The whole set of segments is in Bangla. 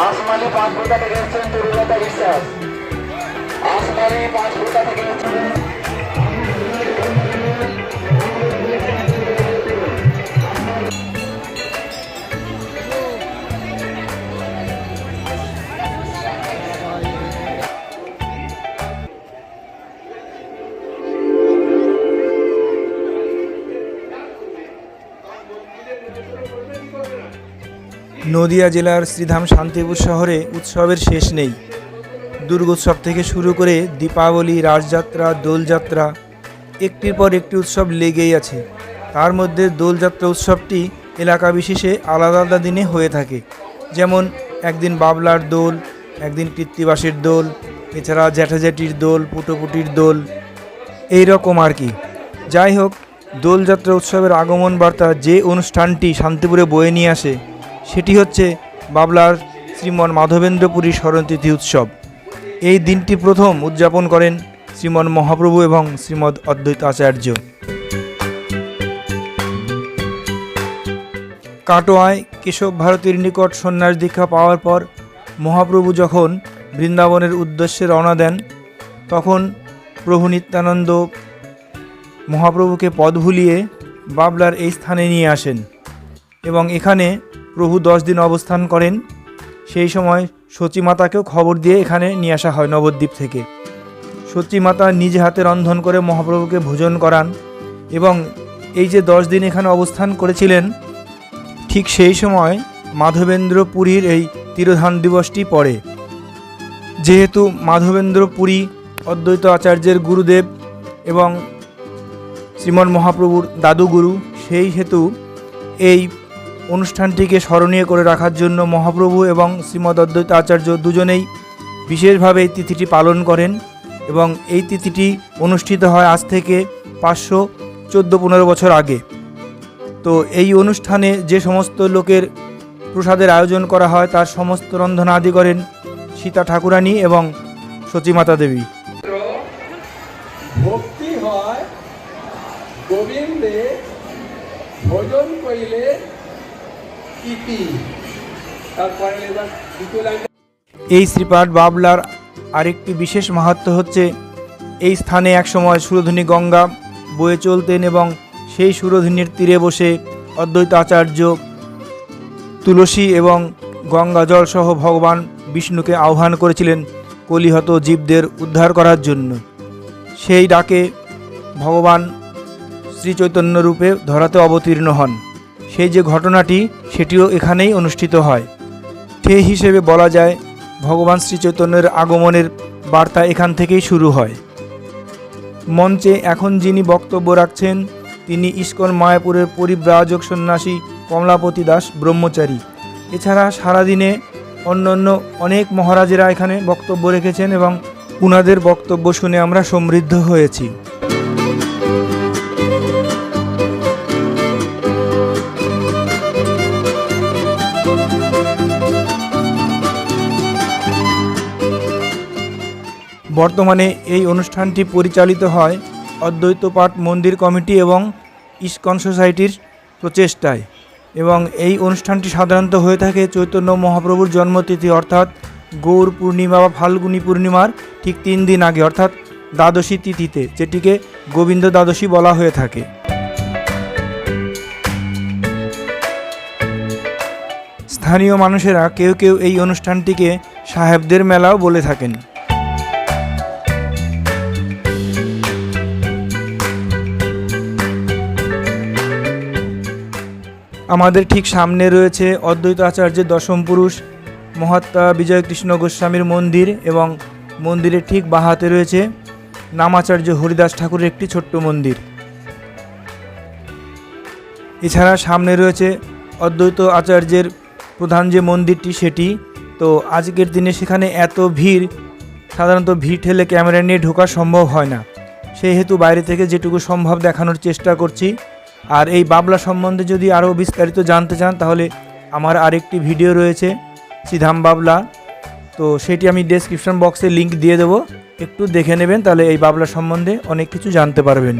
আসমানি পাঁচ ঘণ্টা থেকে এসছেন তরুণতা বিশ্বাস আসমানি পাঁচ ঘণ্টা থেকে এসছেন নদিয়া জেলার শ্রীধাম শান্তিপুর শহরে উৎসবের শেষ নেই। দুর্গোৎসব থেকে শুরু করে দীপাবলি, রাজযাত্রা, দোলযাত্রা, একটির পর একটি উৎসব লেগেই আছে। তার মধ্যে দোলযাত্রা উৎসবটি এলাকা বিশেষে আলাদা আলাদা দিনে হয়ে থাকে। যেমন একদিন বাবলার দোল, একদিন কৃত্তিবাসের দোল, এছাড়া জ্যাঠাজ্যাঠির দোল, পুটোপুটির দোল, এই রকম আর কি। যাই হোক, দোলযাত্রা উৎসবের আগমন বার্তা যে অনুষ্ঠানটি শান্তিপুরে বয়ে নিয়ে আসে সেটি হচ্ছে বাবলার শ্রীমন মাধবেন্দ্রপুরী স্মরণতিথি উৎসব। এই দিনটি প্রথম উদযাপন করেন শ্রীমন মহাপ্রভু এবং শ্রীমদ অদ্বৈত আচার্য। কাটোয়ায় কেশব ভারতীর নিকট সন্ন্যাস দীক্ষা পাওয়ার পর মহাপ্রভু যখন বৃন্দাবনের উদ্দেশ্যে রওনা দেন, তখন প্রভু নিত্যানন্দ মহাপ্রভুকে পদ ভুলিয়ে বাবলার এই স্থানে নিয়ে আসেন এবং এখানে প্রভু দশ দিন অবস্থান করেন। সেই সময় সচিমাতাকেও খবর দিয়ে এখানে নিয়ে আসা হয় নবদ্বীপ থেকে। সচিমাতা নিজে হাতে রন্ধন করে মহাপ্রভুকে ভোজন করান এবং এই যে দশ দিন এখানে অবস্থান করেছিলেন, ঠিক সেই সময় মাধবেন্দ্র পুরীর এই তিরোধান দিবসটি পড়ে। যেহেতু মাধবেন্দ্র পুরী অদ্বৈত আচার্যের গুরুদেব এবং শ্রীমন মহাপ্রভুর দাদুগুরু, সেই হেতু এই অনুষ্ঠানটিকে স্মরণীয় করে রাখার জন্য মহাপ্রভু এবং শ্রীমদ অদ্বৈত আচার্য দুজনেই বিশেষভাবে এই তিথিটি পালন করেন এবং এই তিথিটি অনুষ্ঠিত হয় আজ থেকে পাঁচশো চোদ্দ পনেরো বছর আগে। তো এই অনুষ্ঠানে যে সমস্ত লোকের প্রসাদের আয়োজন করা হয়, তার সমস্ত রন্ধনা আদি করেন সীতা ঠাকুরানী এবং সচিমাতা দেবী। ভক্তি হয়, গোবিন্দে ভোজন কইলে লাইন এই শ্রীপাঠ বাবলার আরেকটি বিশেষ মাহাত্ম হচ্ছে, এই স্থানে একসময় সুরধনী গঙ্গা বয়ে চলতেন এবং সেই সুরধনীর তীরে বসে অদ্বৈত আচার্য তুলসী এবং গঙ্গা জল সহ ভগবান বিষ্ণুকে আহ্বান করেছিলেন কলিহত জীবদের উদ্ধার করার জন্য। সেই ডাকে ভগবান শ্রীচৈতন্য রূপে ধরাতে অবতীর্ণ হন। সেই যে ঘটনাটি, সেটিও এখানেই অনুষ্ঠিত হয়। সেই হিসেবে বলা যায়, ভগবান শ্রী চৈতন্যের আগমনের বার্তা এখান থেকেই শুরু হয়। মঞ্চে এখন যিনি বক্তব্য রাখছেন, তিনি ইস্কন মায়াপুরের পরিব্রাজক সন্ন্যাসী কমলাপতি দাস ব্রহ্মচারী। এছাড়া সারাদিনে অন্য অন্য অনেক মহারাজেরা এখানে বক্তব্য রেখেছেন এবং উনাদের বক্তব্য শুনে আমরা সমৃদ্ধ হয়েছি। বর্তমানে এই অনুষ্ঠানটি পরিচালিত হয় অদ্বৈত পাঠ মন্দির কমিটি এবং ইস্কন সোসাইটির প্রচেষ্টায় এবং এই অনুষ্ঠানটি সাধারণত হয়ে থাকে চৈতন্য মহাপ্রভুর জন্মতিথি, অর্থাৎ গৌর পূর্ণিমা বা ফাল্গুনী পূর্ণিমার ঠিক তিন দিন আগে, অর্থাৎ দ্বাদশী তিথিতে, যেটিকে গোবিন্দ দ্বাদশী বলা হয়ে থাকে। স্থানীয় মানুষেরা কেউ কেউ এই অনুষ্ঠানটিকে সাহেবদের মেলাও বলে থাকেন। আমাদের ঠিক সামনে রয়েছে অদ্বৈত আচার্যের দশম পুরুষ মহাত্মা বিজয়কৃষ্ণ গোস্বামীর মন্দির এবং মন্দিরের ঠিক বাহাতে রয়েছে নামাচার্য হরিদাস ঠাকুরের একটি ছোট্ট মন্দির। এছাড়া সামনে রয়েছে অদ্বৈত আচার্যের প্রধান যে মন্দিরটি সেটি। তো আজকের দিনে সেখানে এত ভিড়, সাধারণত ভিড় ঠেলে ক্যামেরা নিয়ে ঢোকা সম্ভব হয় না। সেই হেতু বাইরে থেকে যেটুকু সম্ভব দেখানোর চেষ্টা করছি। আর এই বাবলা সম্বন্ধে যদি আরও বিস্তারিত জানতে চান, তাহলে আমার আরেকটি ভিডিও রয়েছে চিধাম বাবলা। তো সেটি আমি ডেসক্রিপশন বক্সে লিঙ্ক দিয়ে দেবো। একটু দেখে নেবেন, তাহলে এই বাবলা সম্বন্ধে অনেক কিছু জানতে পারবেন।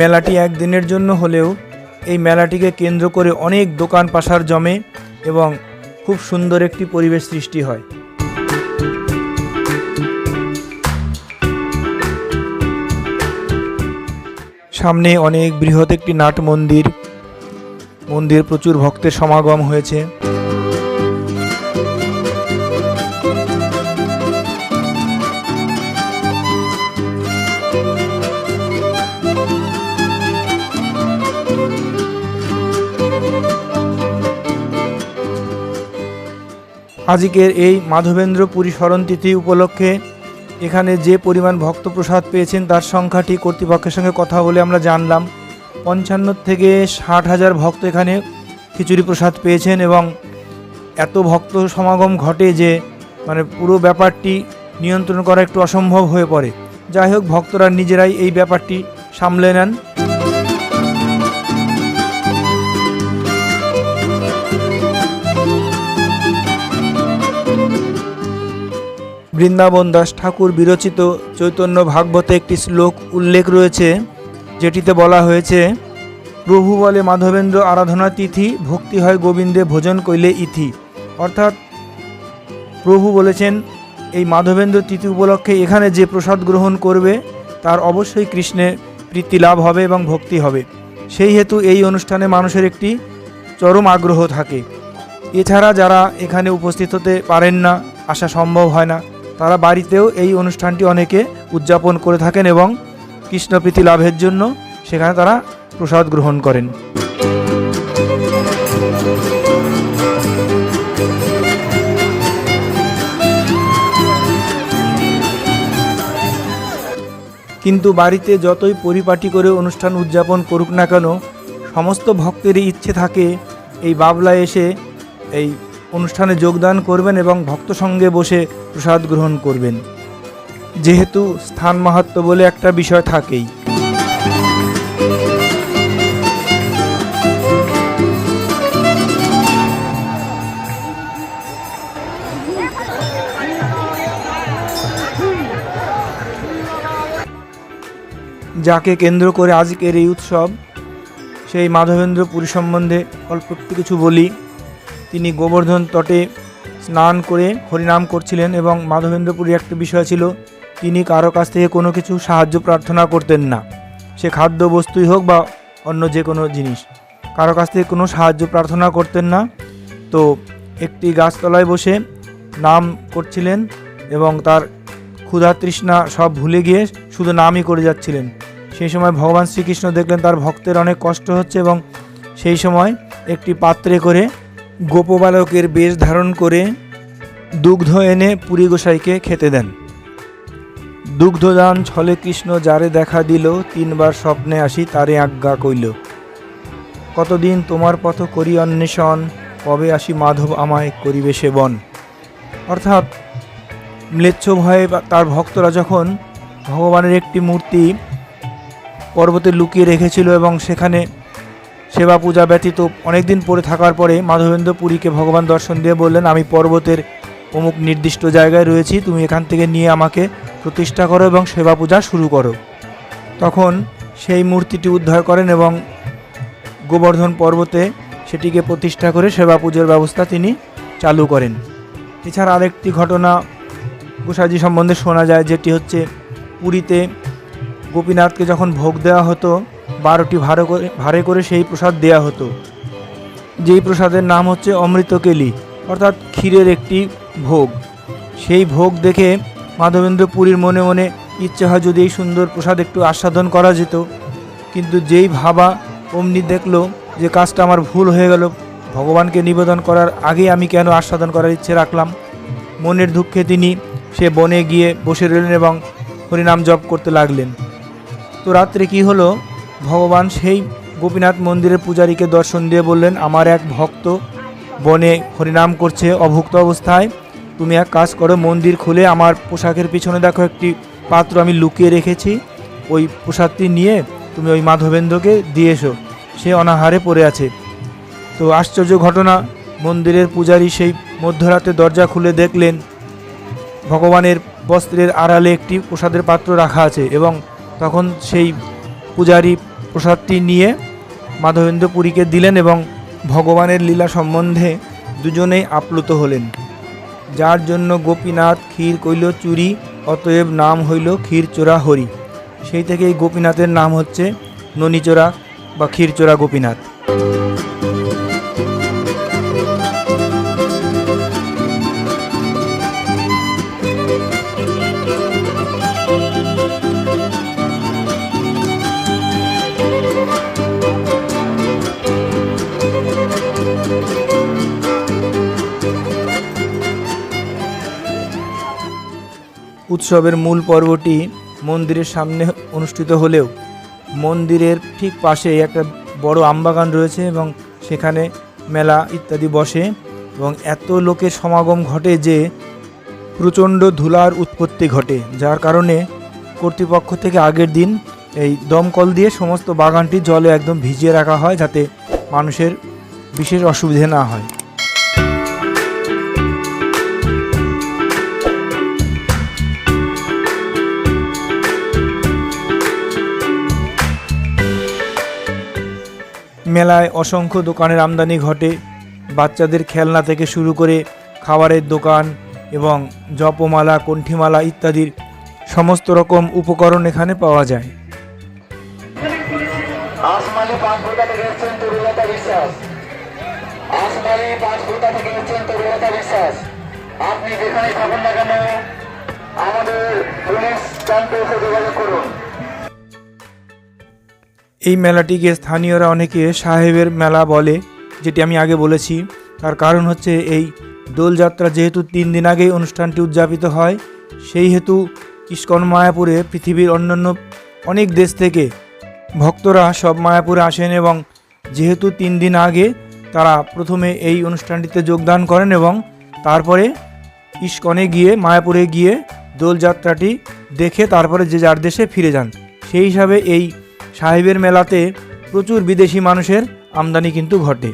মেলাটি একদিনের জন্য হলেও এই মেলাটিকে কেন্দ্র করে অনেক দোকান পাশার জমে এবং খুব সুন্দর একটি পরিবেশ সৃষ্টি হয়। সামনে অনেক বৃহৎ একটি নাট মন্দির। মন্দির প্রচুর ভক্তের সমাগম হয়েছে। আজকের এই মাধবেন্দ্র পুরী স্মরণ তিথি উপলক্ষে এখানে যে পরিমাণ ভক্ত প্রসাদ পেয়েছেন তার সংখ্যাটি কর্তৃপক্ষের সঙ্গে কথা বলে আমরা জানলাম। পঞ্চান্ন থেকে ষাট হাজার ভক্ত এখানে খিচুড়ি প্রসাদ পেয়েছেন এবং এত ভক্ত সমাগম ঘটে যে মানে পুরো ব্যাপারটি নিয়ন্ত্রণ করা একটু অসম্ভব হয়ে পড়ে। যাই হোক, ভক্তরা নিজেরাই এই ব্যাপারটি সামলে নেন। বৃন্দাবন দাস ঠাকুর বিরচিত চৈতন্য ভাগবতে একটি শ্লোক উল্লেখ রয়েছে, যেটিতে বলা হয়েছে, প্রভু বলে মাধবেন্দ্র আরাধনা তিথি, ভক্তি হয় গোবিন্দে ভোজন কইলে ইথি। অর্থাৎ, প্রভু বলেছেন, এই মাধবেন্দ্র তিথি উপলক্ষে এখানে যে প্রসাদ গ্রহণ করবে, তার অবশ্যই কৃষ্ণে প্রীতি লাভ হবে এবং ভক্তি হবে। সেই হেতু এই অনুষ্ঠানে মানুষের একটি চরম আগ্রহ থাকে। এছাড়া যারা এখানে উপস্থিত হতে পারেন না, আসা সম্ভব হয় না। তারা বাড়িতেও এই অনুষ্ঠানটি অনেকে উদযাপন করে থাকেন এবং কৃষ্ণপ্রীতি লাভের জন্য সেখানে তারা প্রসাদ গ্রহণ করেন। কিন্তু বাড়িতে যতই পরিপাটি করে অনুষ্ঠান উদযাপন করুক না কেন, সমস্ত ভক্তেরই ইচ্ছে থাকে এই বাবলায় এসে এই অনুষ্ঠানে যোগদান করবেন এবং ভক্ত সঙ্গে বসে প্রসাদ গ্রহণ করবেন। যেহেতু স্থান মাহাত্ম বলে একটা বিষয় থাকেই। যাকে কেন্দ্র করে আজকের এই উৎসব, সেই মাধবেন্দ্র পুরী সম্বন্ধে অল্প একটু কিছু বলি। তিনি গোবর্ধন তটে স্নান করে হরিনাম করছিলেন এবং মাধবেন্দ্রপুরী একটা বিষয় ছিল, তিনি কারও কাছ থেকে কোনো কিছু সাহায্য প্রার্থনা করতেন না। সে খাদ্য বস্তুই হোক বা অন্য যে কোনো জিনিস। কারও কাছ থেকে কোনো সাহায্য প্রার্থনা করতেন না। তো একটি গাছতলায় বসে নাম করছিলেন এবং তার ক্ষুধা তৃষ্ণা সব ভুলে গিয়ে শুধু নামই করে যাচ্ছিলেন। সেই সময় ভগবান শ্রীকৃষ্ণ দেখলেন তার ভক্তের অনেক কষ্ট হচ্ছে এবং সেই সময় একটি পাত্রে করে গোপবালকের বেশ ধারণ করে দুগ্ধ এনে পুরী গোসাইকে খেতে দেন। দুগ্ধদান ছলে কৃষ্ণ যারে দেখা দিল, তিনবার স্বপ্নে আসি তারে আজ্ঞা কইল, কতদিন তোমার পথ করি অন্বেষণ, কবে আসি মাধব আমায় করিবে সেবন? অর্থাৎ ম্লেচ্ছ ভয়ে তার ভক্তরা যখন ভগবানের একটি মূর্তি পর্বতে লুকিয়ে রেখেছিল এবং সেখানে সেবা পূজা ব্যতীত অনেক দিন পরে থাকার পরে মাধবেন্দ্র পুরীকে ভগবান দর্শন দিয়ে বললেন, আমি পর্বতের অমুক নির্দিষ্ট জায়গায় রয়েছি, তুমি এখান থেকে নিয়ে আমাকে প্রতিষ্ঠা করো এবং সেবা পূজা শুরু করো। তখন সেই মূর্তিটি উদ্ধার করেন এবং গোবর্ধন পর্বতে সেটিকে প্রতিষ্ঠা করে সেবা পুজোর ব্যবস্থা তিনি চালু করেন। এছাড়া আরেকটি ঘটনা গোসাজি সম্বন্ধে শোনা যায়, যেটি হচ্ছে পুরীতে গোপীনাথকে যখন ভোগ দেওয়া হতো বারোটি ভাড়ে করে ভাড়ে করে সেই প্রসাদ দেওয়া হতো। যেই প্রসাদের নাম হচ্ছে অমৃতকেলি, অর্থাৎ ক্ষীরের একটি ভোগ। সেই ভোগ দেখে মাধবেন্দ্র পুরীর মনে মনে ইচ্ছে হয় যদি এই সুন্দর প্রসাদ একটু আস্বাদন করা যেত। কিন্তু যেই ভাবা অমনি দেখল যে কাজটা আমার ভুল হয়ে গেল, ভগবানকে নিবেদন করার আগে আমি কেন আস্বাদন করার ইচ্ছে রাখলাম? মনের দুঃখে তিনি সে বনে গিয়ে বসে রইলেন এবং হরিনাম জপ করতে লাগলেন। তো রাত্রে কি হলো? ভগবান সেই গোপীনাথ মন্দিরের পূজারীকে দর্শন দিয়ে বললেন, আমার এক ভক্ত বনে হরিনাম করছে অভুক্ত অবস্থায়। তুমি এক কাজ করো, মন্দির খুলে আমার পোশাকের পিছনে দেখো একটি পাত্র আমি লুকিয়ে রেখেছি। ওই প্রসাদটি নিয়ে তুমি ওই মাধবেন্দ্রকে দিয়ে এসো। সে অনাহারে পড়ে আছে। তো আশ্চর্য ঘটনা, মন্দিরের পূজারী সেই মধ্যরাতে দরজা খুলে দেখলেন, ভগবানের বস্ত্রের আড়ালে একটি প্রসাদের পাত্র রাখা আছে এবং তখন সেই পূজারী প্রসাদটি নিয়ে মাধবেন্দ্র পুরীকে দিলেন এবং ভগবানের লীলা সম্বন্ধে দুজনেই আপ্লুত হলেন। যার জন্য গোপীনাথ ক্ষীর কইল, চুরি, অতএব নাম হইল ক্ষীরচোরা হরি। সেই থেকেই গোপীনাথের নাম হচ্ছে ননীচোরা বা ক্ষীরচোরা গোপীনাথ। উৎসবের মূল পর্বটি মন্দিরের সামনে অনুষ্ঠিত হলেও মন্দিরের ঠিক পাশে একটা বড় আমবাগান রয়েছে এবং সেখানে মেলা ইত্যাদি বসে এবং এত লোকের সমাগম ঘটে যে প্রচণ্ড ধুলার উৎপত্তি ঘটে, যার কারণে কর্তৃপক্ষ থেকে আগের দিন এই দমকল দিয়ে সমস্ত বাগানটি জলে একদম ভিজিয়ে রাখা হয় যাতে মানুষের বিশেষ অসুবিধে না হয়। মেলায় অসংখ্য দোকানের আমদানি ঘটে। বাচ্চাদের খেলনা থেকে শুরু করে খাবারের দোকান এবং জপমালা, কণ্ঠিমালা ইত্যাদির সমস্ত রকম উপকরণ এখানে পাওয়া যায়। আপনি যেখানে থাকুন না কেন, আমাদের পুলিশ ক্যাম্পে যোগাযোগ করুন। এই মেলাটিকে স্থানীয়রা অনেকে সাহেবের মেলা বলে, যেটি আমি আগে বলেছি। তার কারণ হচ্ছে এই দোলযাত্রা যেহেতু তিন দিন আগেই অনুষ্ঠানটি উদযাপিত হয়, সেই হেতু ইস্কন মায়াপুরে পৃথিবীর অন্যান্য অনেক দেশ থেকে ভক্তরা সব মায়াপুরে আসেন এবং যেহেতু তিন দিন আগে তারা প্রথমে এই অনুষ্ঠানটিতে যোগদান করেন এবং তারপরে ইস্কনে গিয়ে, মায়াপুরে গিয়ে দোলযাত্রাটি দেখে তারপরে যে যার দেশে ফিরে যান। সেই হিসাবে এই সাহেবের মেলাতে প্রচুর বিদেশি মানুষের আমদানি কিন্তু ঘটে।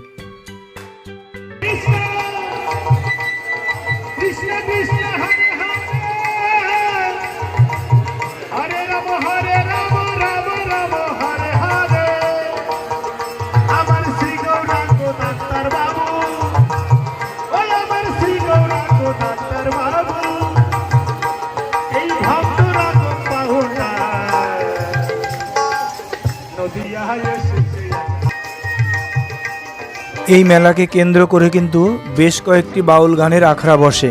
এই মেলাকে কেন্দ্র করে কিন্তু বেশ কয়েকটি বাউল গানের আখড়া বসে।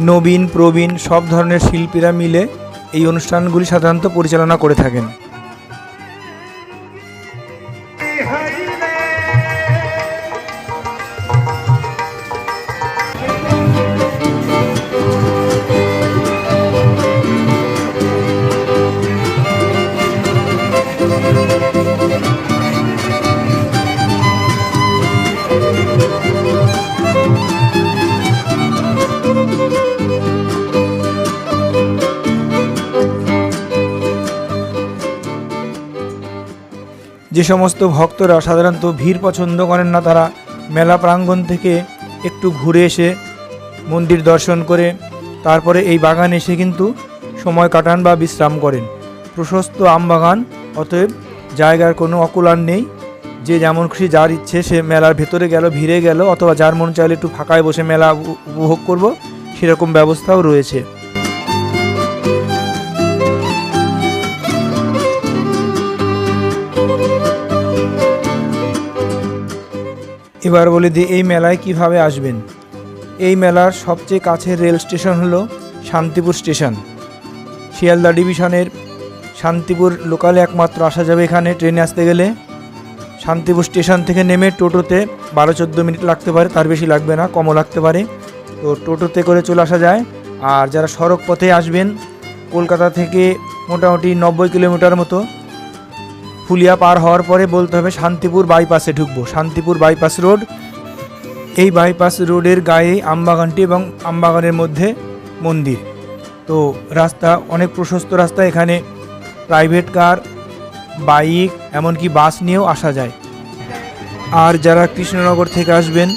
নবীন, প্রবীণ সব ধরনের শিল্পীরা মিলে এই অনুষ্ঠানগুলি সাধারণত পরিচালনা করে থাকেন। যে সমস্ত ভক্তরা সাধারণত ভিড় পছন্দ করেন না তারা মেলা প্রাঙ্গণ থেকে একটু ঘুরে এসে মন্দির দর্শন করে তারপরে এই বাগানে এসে কিন্তু সময় কাটান বা বিশ্রাম করেন। প্রশস্ত আম বাগান, অতএব জায়গার কোনো অকুলান নেই। যে যেমন খুশি যার ইচ্ছে সে মেলার ভেতরে গেল, ভিড়ে গেল, অথবা যার মন চাইলে একটু ফাঁকায় বসে মেলা উপভোগ করব, সেরকম ব্যবস্থাও রয়েছে। এবার বলে দিই এই মেলায় কীভাবে আসবেন? এই মেলার সবচেয়ে কাছের রেল স্টেশন হলো শান্তিপুর স্টেশন। শিয়ালদা ডিভিশনের শান্তিপুর লোকালে একমাত্র আসা যাবে এখানে ট্রেনে আসতে গেলে। শান্তিপুর স্টেশন থেকে নেমে টোটোতে বারো চোদ্দ মিনিট লাগতে পারে, তার বেশি লাগবে না, কমও লাগতে পারে। তো টোটোতে করে চলে আসা যায়। আর যারা সড়ক পথে আসবেন, কলকাতা থেকে মোটামুটি নব্বই কিলোমিটার মতো ফুলিয়া পার হওয়ার পরে বলতে হবে শান্তিপুর বাইপাসে ঢুকবো। Santipur bypass road. এই বাইপাস রোডের গায়ে আমবাগানটি এবং আমবাগানের মধ্যে মন্দির। তো রাস্তা অনেক প্রশস্ত রাস্তা, এখানে প্রাইভেট কার বাইক এমনকি বাস নিয়েও আসা যায়। আর যারা কৃষ্ণনগর থেকে আসবেন,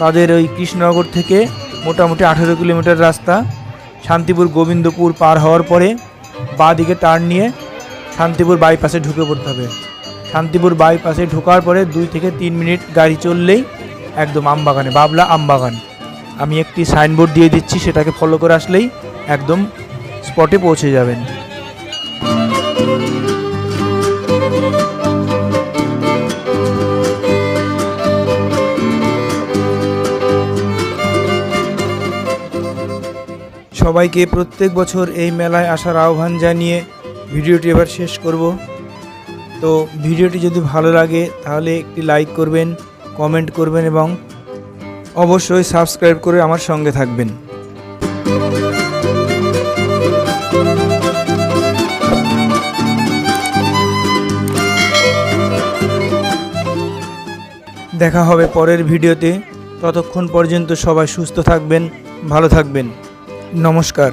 তাদের ওই কৃষ্ণনগর থেকে মোটামুটি আঠেরো কিলোমিটার রাস্তা। শান্তিপুর গোবিন্দপুর পার হওয়ার পরে বাঁ দিকে টার্ন নিয়ে শান্তিপুর বাইপাসে ঢুকে পড়তে হবে। শান্তিপুর বাইপাসে ঢোকার পরে দুই থেকে তিন মিনিট গাড়ি চললেই একদম আমবাগানে, বাবলা আমবাগান। আমি একটি সাইনবোর্ড দিয়ে দিচ্ছি, সেটাকে ফলো করে আসলেই একদম স্পটে পৌঁছে যাবেন। সবাইকে প্রত্যেক বছর এই মেলায় আসার আহ্বান জানিয়ে ভিডিওটি এবার শেষ করব। তো ভিডিওটি যদি ভালো লাগে, তাহলে একটি লাইক করবেন, কমেন্ট করবেন এবং অবশ্যই সাবস্ক্রাইব করে আমার সঙ্গে থাকবেন। দেখা হবে পরের ভিডিওতে। ততক্ষণ পর্যন্ত সবাই সুস্থ থাকবেন, ভালো থাকবেন। নমস্কার।